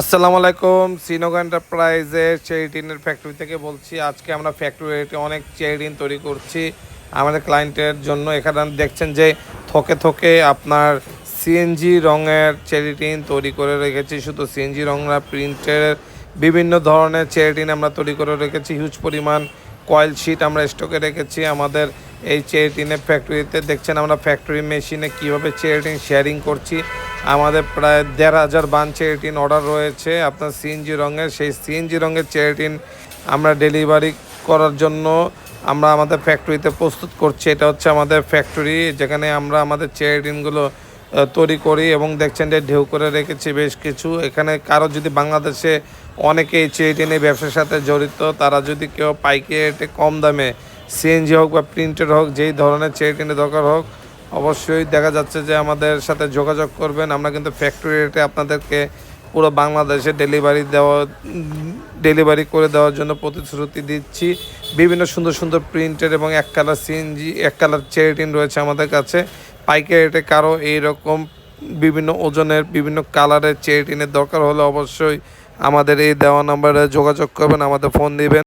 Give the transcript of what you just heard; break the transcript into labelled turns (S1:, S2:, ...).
S1: আসসালামু আলাইকুম শ্রীনগর এন্টারপ্রাইজের চেরিটিনের ফ্যাক্টরি থেকে বলছি, আজকে আমরা ফ্যাক্টরিতে অনেক চেরিটিন তৈরি করছি আমাদের ক্লায়েন্টের জন্য। এখানে দেখছেন যে থকে থকে আপনার সিএনজি রঙের চেরিটিন তৈরি করে রেখেছি, শুধু সিএনজি রঙরা প্রিন্টের বিভিন্ন ধরনের চেরিটিন আমরা তৈরি করে রেখেছি। হিউজ পরিমাণ কয়েল শিট আমরা স্টকে রেখেছি আমাদের এই চেরিটিনের ফ্যাক্টরিতে দেখছেন আমরা ফ্যাক্টরি মেশিনে কীভাবে চেরিটিন শেয়ারিং করছি। আমাদের প্রায় দেড় হাজার বান চেরিটিন অর্ডার রয়েছে। আপনার সিএনজি রঙের, সেই সিএনজি রঙের চেয়ারটিন আমরা ডেলিভারি করার জন্য আমরা আমাদের ফ্যাক্টরিতে প্রস্তুত করছি। এটা হচ্ছে আমাদের ফ্যাক্টরি যেখানে আমরা আমাদের চেয়ারটিনগুলো তৈরি করি এবং দেখছেন যে ঢেউ করে রেখেছি বেশ কিছু। এখানে কারও যদি বাংলাদেশে অনেকে এই চেরিটিনের ব্যবসার সাথে জড়িত, তারা যদি কেউ পাইকে রেটে কম দামে সিএনজি হোক বা প্রিন্টেড হোক, যেই ধরনের চেরিটিনের দরকার হোক অবশ্যই দেখা যাচ্ছে যে আমাদের সাথে যোগাযোগ করবেন। আমরা কিন্তু ফ্যাক্টরি রেটে আপনাদেরকে পুরো বাংলাদেশে ডেলিভারি দেওয়া ডেলিভারি করে দেওয়ার জন্য প্রতিশ্রুতি দিচ্ছি। বিভিন্ন সুন্দর সুন্দর প্রিন্টের এবং এক কালার সিএনজি এক কালার চেরিটিন রয়েছে আমাদের কাছে। পাইকারি রেটে কারও এইরকম বিভিন্ন ওজনের, বিভিন্ন কালারের চেরিটিনের দরকার হলে অবশ্যই আমাদের এই দেওয়া নাম্বারে যোগাযোগ করবেন, আমাদের ফোন দিবেন।